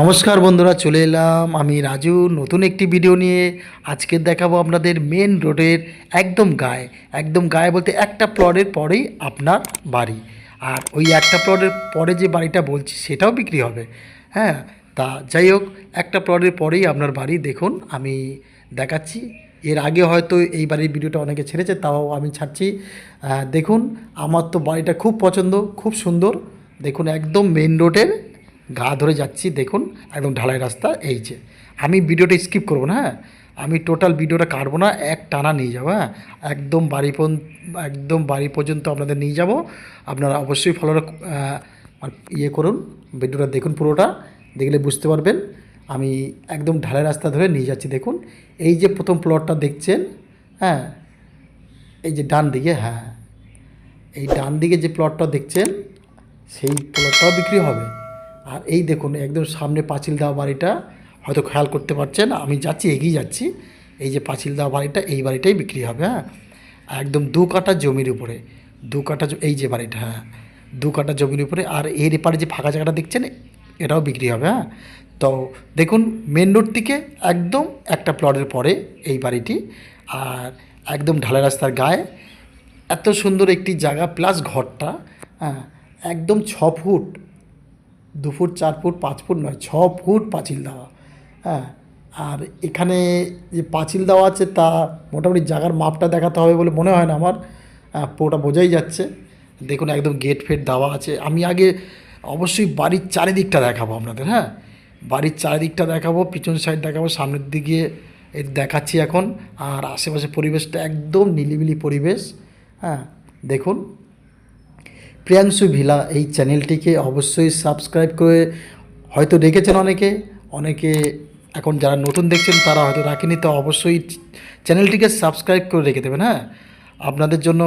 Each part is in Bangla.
নমস্কার বন্ধুরা, চলে এলাম আমি রাজু। নতুন একটি ভিডিও নিয়ে আজকে দেখাবো আপনাদের মেন রোডের একদম গায়ে। একদম গায়ে বলতে একটা প্লটের পরেই আপনার বাড়ি। আর ওই একটা প্লটের পরে যে বাড়িটা বলছি, সেটাও বিক্রি হবে। হ্যাঁ তা যাই হোক, একটা প্লটের পরেই আপনার বাড়ি। দেখুন, আমি দেখাচ্ছি। এর আগে হয়তো এই বাড়ির ভিডিওটা অনেকে ছেড়েছে, তাও আমি ছাড়ছি। দেখুন, আমার তো বাড়িটা খুব পছন্দ, খুব সুন্দর। দেখুন, একদম মেন রোডের গা ধরে যাচ্ছি, দেখুন, একদম ঢালাই রাস্তা, এই যে। আমি ভিডিওটা স্কিপ করব না হ্যাঁ? আমি টোটাল ভিডিওটা কাটবো না, এক টানা নিয়ে যাব হ্যাঁ? একদম বাড়ি একদম বাড়ি পর্যন্ত আপনাদের নিয়ে যাব। আপনারা অবশ্যই ফলো ইয়ে করুন, ভিডিওটা দেখুন পুরোটা, দেখলে বুঝতে পারবেন। আমি একদম ঢালাই রাস্তা ধরে নিয়ে যাচ্ছি, দেখুন। এই যে প্রথম প্লটটা দেখছেন হ্যাঁ? এই যে ডান দিকে হ্যাঁ। এই ডান দিকে যে প্লটটা দেখছেন, সেই প্লটটাও বিক্রি হবে। আর এই দেখুন, একদম সামনে পাঁচিল দেওয়া বাড়িটা, হয়তো খেয়াল করতে পারছেন, আমি যাচ্ছি, এগিয়ে যাচ্ছি। এই যে পাঁচিল দেওয়া বাড়িটা, এই বাড়িটাই বিক্রি হবে হ্যাঁ? একদম দু কাঠা জমির উপরে, দু জ- এই যে বাড়িটা হ্যাঁ? দু কাঠা জমির উপরে, আর এর এপারে যে ফাঁকা জায়গাটা দেখছেন, এটাও বিক্রি হবে হ্যাঁ? তো দেখুন মেন রোড থেকে একদম একটা প্লটের পরে এই বাড়িটি, আর একদম ঢালাই রাস্তার গায়ে। এত সুন্দর একটি জায়গা প্লাস ঘরটা হ্যাঁ? একদম ছ ফুট দু ফুট চার ফুট পাঁচ ফুট নয় ছ ফুট পাঁচিল দেওয়া। হ্যাঁ আর এখানে যে পাঁচিল দেওয়া আছে, তা মোটামুটি জায়গার মাপটা দেখাতে হবে বলে মনে হয় না আমার। পুরোটা বোঝাই যাচ্ছে। দেখুন, একদম গেট ফেট দেওয়া আছে। আমি আগে অবশ্যই বাড়ির চারিদিকটা দেখাবো আপনাদের হ্যাঁ? বাড়ির চারিদিকটা দেখাবো, পিছন সাইড দেখাবো, সামনের দিকে দেখাচ্ছি এখন। আর আশেপাশে পরিবেশটা একদম নিলিবিলি পরিবেশ হ্যাঁ? দেখুন প্রিয়াংশু ভিলা এই চ্যানেলটিকে অবশ্যই সাবস্ক্রাইব করে হয়তো রেখেছেন অনেকে অনেকে এখন যারা নতুন দেখছেন তারা হয়তো রাখেনি, তো অবশ্যই চ্যানেলটিকে সাবস্ক্রাইব করে রেখে দেবেন হ্যাঁ? আপনাদের জন্য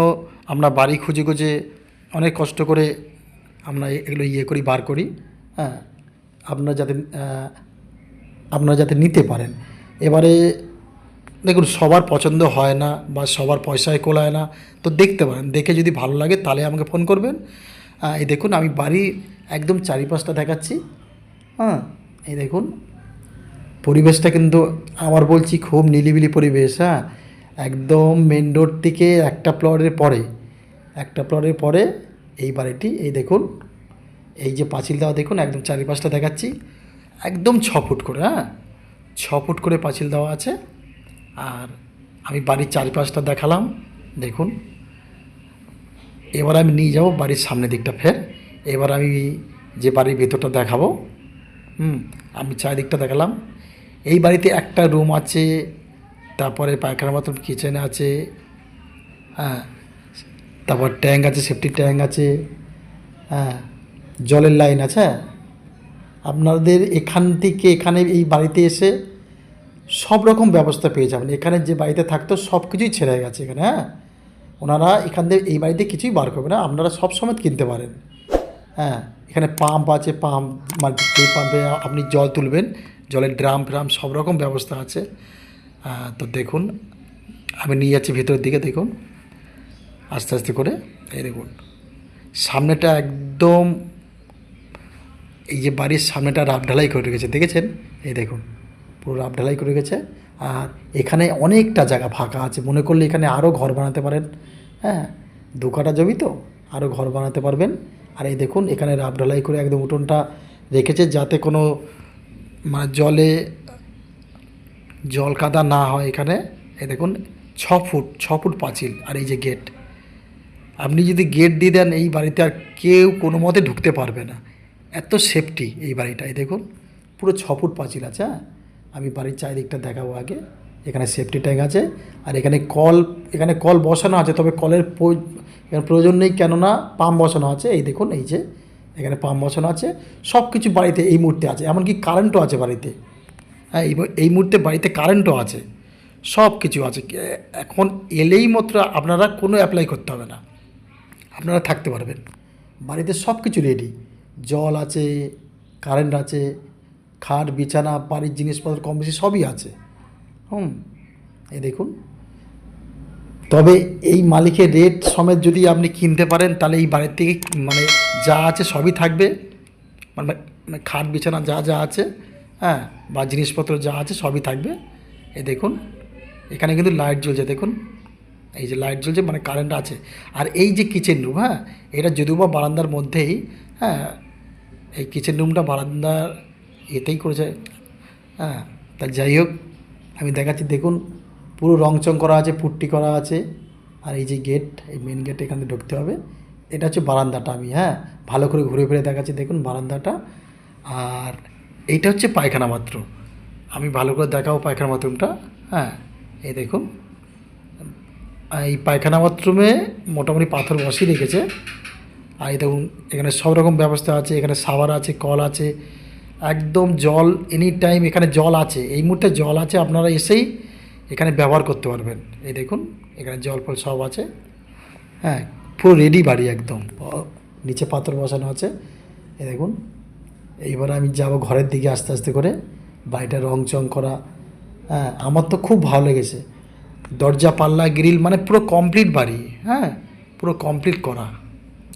আমরা বাড়ি খুঁজে খুঁজে অনেক কষ্ট করে আমরা এগুলো ইয়ে করি, বার করি হ্যাঁ? আপনারা যাতে আপনারা যাতে নিতে পারেন। এবারে দেখুন, সবার পছন্দ হয় না বা সবার পয়সায় কোলায় না, তো দেখতে পারেন। দেখে যদি ভালো লাগে, তাহলে আমাকে ফোন করবেন। এই দেখুন, আমি বাড়ি একদম চারিপাশটা দেখাচ্ছি। হ্যাঁ এই দেখুন। পরিবেশটা কিন্তু আমার বলছি খুব নিলিবিলি পরিবেশ হ্যাঁ। একদম মেন রোড থেকে একটা প্লটের পরে, একটা প্লটের পরে এই বাড়িটি, এই দেখুন। এই যে পাঁচিল দেওয়া, দেখুন, একদম চারিপাশটা দেখাচ্ছি। একদম ছ ফুট করে হ্যাঁ। ছ ফুট করে পাঁচিল দেওয়া আছে। আর আমি বাড়ির চারিপাশটা দেখালাম, দেখুন। এবার আমি নিয়ে যাব বাড়ির সামনের দিকটা ফের। এবার আমি যে বাড়ির ভেতরটা দেখাবো, হুম, আমি চারিদিকটা দেখালাম। এই বাড়িতে একটা রুম আছে, তারপরে পায়খানা বাথরুম, কিচেন আছে হ্যাঁ তারপর ট্যাঙ্ক আছে, সেফটি ট্যাঙ্ক আছে হ্যাঁ জলের লাইন আছে। আপনাদের এখান থেকে এখানে এই বাড়িতে এসে সব রকম ব্যবস্থা পেয়ে যাবেন। এখানে যে বাড়িতে থাকতো সব কিছুই ছেড়ে গেছে এখানে হ্যাঁ? ওনারা এখান থেকে এই বাড়িতে কিছুই বার করবে না, আপনারা সব সময় কিনতে পারেন হ্যাঁ? এখানে পাম্প আছে, পাম্প যে পাম্পে আপনি জল তুলবেন, জলের ড্রাম ফ্রাম সব রকম ব্যবস্থা আছে। তো দেখুন, আমি নিয়ে যাচ্ছি ভেতরের দিকে, দেখুন। আস্তে আস্তে করে, এই দেখুন। সামনেটা একদম এই যে বাড়ির সামনেটা রাব ঢালাই করে রেখেছে, দেখেছেন? এই দেখুন। পুরো রাব ঢালাই করে গেছে। আর এখানে অনেকটা জায়গা ফাঁকা আছে। মনে করলে এখানে আরও ঘর বানাতে পারেন। হ্যাঁ দু কাটা জমি তো আরও ঘর বানাতে পারবেন। আর এই দেখুন, এখানে রাব ঢালাই করে একদম উঠোনটা রেখেছে যাতে কোনো মানে জলে, জল কাদা না হয় এখানে। এই দেখুন, ছ ফুট ছ ফুট পাঁচিল আর এই যে গেট। আপনি যদি গেট দিয়ে দেন, এই বাড়িতে আর কেউ কোনো মতে ঢুকতে পারবে না। এত সেফটি এই বাড়িটায় দেখুন, পুরো ছ ফুট পাঁচিল আছে হ্যাঁ। আমি বাড়ির চারিদিকটা দেখাবো আগে। এখানে সেফটি ট্যাঙ্ক আছে আর এখানে কল এখানে কল বসানো আছে, তবে কলের প্রয়োজন নেই কেননা পাম্প বসানো আছে। এই দেখুন, এই যে এখানে পাম্প বসানো আছে। সব কিছু বাড়িতে এই মুহূর্তে আছে, এমনকি কারেন্টও আছে বাড়িতে। হ্যাঁ এই মুহূর্তে বাড়িতে কারেন্টও আছে। সব কিছু আছে এখন এলেই মাত্র আপনারা কোনো অ্যাপ্লাই করতে হবে না। আপনারা থাকতে পারবেন। বাড়িতে সব কিছু রেডি জল আছে কারেন্ট আছে খাট, বিছানা, বাড়ির জিনিসপত্র কম বেশি সবই আছে। হুম, এই দেখুন। তবে এই মালিকের রেট সমেত যদি আপনি কিনতে পারেন, তাহলে এই বাড়ির থেকে মানে যা আছে সবই থাকবে। মানে মানে খাট, বিছানা যা যা আছে হ্যাঁ বা জিনিসপত্র যা আছে সবই থাকবে। এই দেখুন, এখানে কিন্তু লাইট জ্বলছে, দেখুন। এই যে লাইট জ্বলছে মানে কারেন্ট আছে। আর এই যে কিচেন রুম হ্যাঁ এটা যদিও বা বারান্দার মধ্যেই হ্যাঁ এই কিচেন রুমটা বারান্দার এতেই করেছে। হ্যাঁ তা যাই হোক, আমি দেখাচ্ছি, দেখুন, পুরো রং চং করা আছে, পুট্টি করা আছে, আর এই যে গেট এই মেন গেট এখানে ঢুকতে হবে। এটা হচ্ছে বারান্দাটা আমি হ্যাঁ ভালো করে ঘুরে ফিরে দেখাচ্ছি, দেখুন বারান্দাটা। আর এইটা হচ্ছে পায়খানা মাত্র আমি ভালো করে দেখাবো পায়খানা বাথরুমটা হ্যাঁ এই দেখুন। এই পায়খানা বাথরুমে মোটামুটি পাথর বসিয়ে রেখেছে। আর এই দেখুন, এখানে সব রকম ব্যবস্থা আছে, এখানে সাওয়ার আছে, কল আছে একদম জল এনি টাইম এখানে জল আছে, এই মুহূর্তে জল আছে, আপনারা এসেই এখানে ব্যবহার করতে পারবেন। এই দেখুন, এখানে জল ফল সব আছে। হ্যাঁ পুরো রেডি বাড়ি একদম। নিচে পাথর বসানো আছে। এই দেখুন, এইবার আমি যাব ঘরের দিকে আস্তে আস্তে করে, বাড়িটা রং চং করা। হ্যাঁ আমার তো খুব ভালো লেগেছে। দরজা, পাল্লা গ্রিল মানে পুরো কমপ্লিট বাড়ি। হ্যাঁ পুরো কমপ্লিট করা।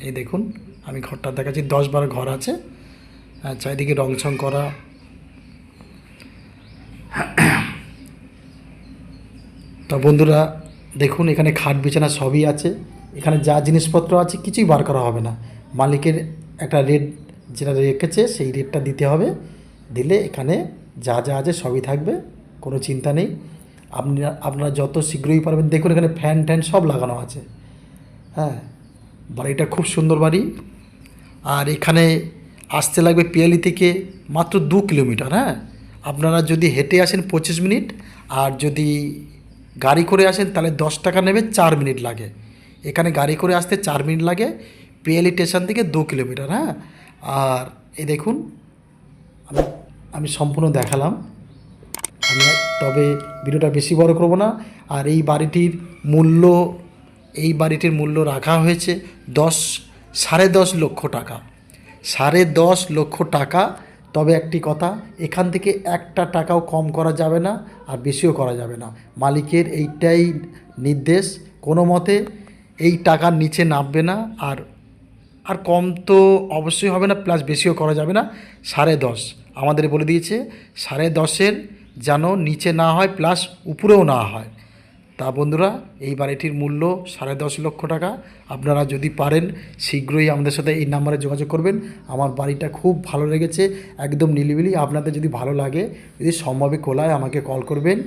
এই দেখুন, আমি ঘরটা দেখাচ্ছি, দশ বারো ঘর আছে। চারিদিকে রং চং করা। তা বন্ধুরা, দেখুন, এখানে খাট বিছানা সবই আছে। এখানে যা জিনিসপত্র আছে, কিছুই বার করা হবে না। মালিকের একটা রেট যেটা রেখেছে, সেই রেটটা দিতে হবে। দিলে এখানে যা যা আছে, সবই থাকবে, কোনো চিন্তা নেই। আপনি আপনারা যত শীঘ্রই পারবেন, দেখুন, এখানে ফ্যান ট্যান সব লাগানো আছে। হ্যাঁ বাড়িটা খুব সুন্দর বাড়ি। আর এখানে আসতে লাগবে পিয়ালি থেকে মাত্র দু কিলোমিটার হ্যাঁ? আপনারা যদি হেঁটে আসেন পঁচিশ মিনিট, আর যদি গাড়ি করে আসেন তাহলে দশ টাকা নেবে চার মিনিট লাগে। এখানে গাড়ি করে আসতে চার মিনিট লাগে, পিয়ালি স্টেশন থেকে দু কিলোমিটার হ্যাঁ? আর এই দেখুন, আমি আমি সম্পূর্ণ দেখালাম। আমি তবে ভিডিওটা বেশি বড় করব না। আর এই বাড়িটির মূল্য, এই বাড়িটির মূল্য রাখা হয়েছে দশ, সাড়ে দশ লক্ষ টাকা। সাড়ে দশ লক্ষ টাকা। তবে একটি কথা, এখান থেকে একটা টাকাও কম করা যাবে না আর বেশিও করা যাবে না। মালিকের এইটাই নির্দেশ। কোনো মতে এই টাকার নিচে নামবে না আর আর কম তো অবশ্যই হবে না প্লাস বেশিও করা যাবে না। সাড়ে দশ। আমাদের বলে দিয়েছে, সাড়ে দশের যেন নিচে না হয় প্লাস উপরেও না হয়। তা বন্ধুরা, এই বাড়িটির মূল্য সাড়ে দশ লক্ষ টাকা। আপনারা যদি পারেন, শীঘ্রই আমাদের সাথে এই নাম্বারে যোগাযোগ করবেন। আমার বাড়িটা খুব ভালো লেগেছে, একদম নিলিবিলি। আপনাদের যদি ভালো লাগে, যদি সম্ভবে কোলায় আমাকে কল করবেন।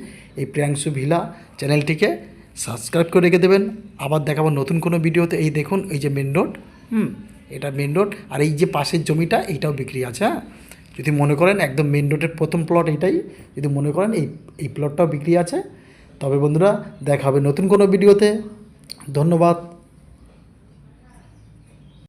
এই প্রিয়াংশু ভিলা চ্যানেলটিকে সাবস্ক্রাইব করে রেখে দেবেন। আবার দেখাবো নতুন কোনো ভিডিওতে। এই দেখুন, এই যে মেন রোড হুম, এটা মেন রোড আর এই যে পাশের জমিটা, এইটাও বিক্রি আছে হ্যাঁ? যদি মনে করেন, একদম মেন রোডের প্রথম প্লট এইটাই। যদি মনে করেন, এই এই প্লটটাও বিক্রি আছে। তবে বন্ধুরা দেখা হবে নতুন কোনো ভিডিওতে। ধন্যবাদ।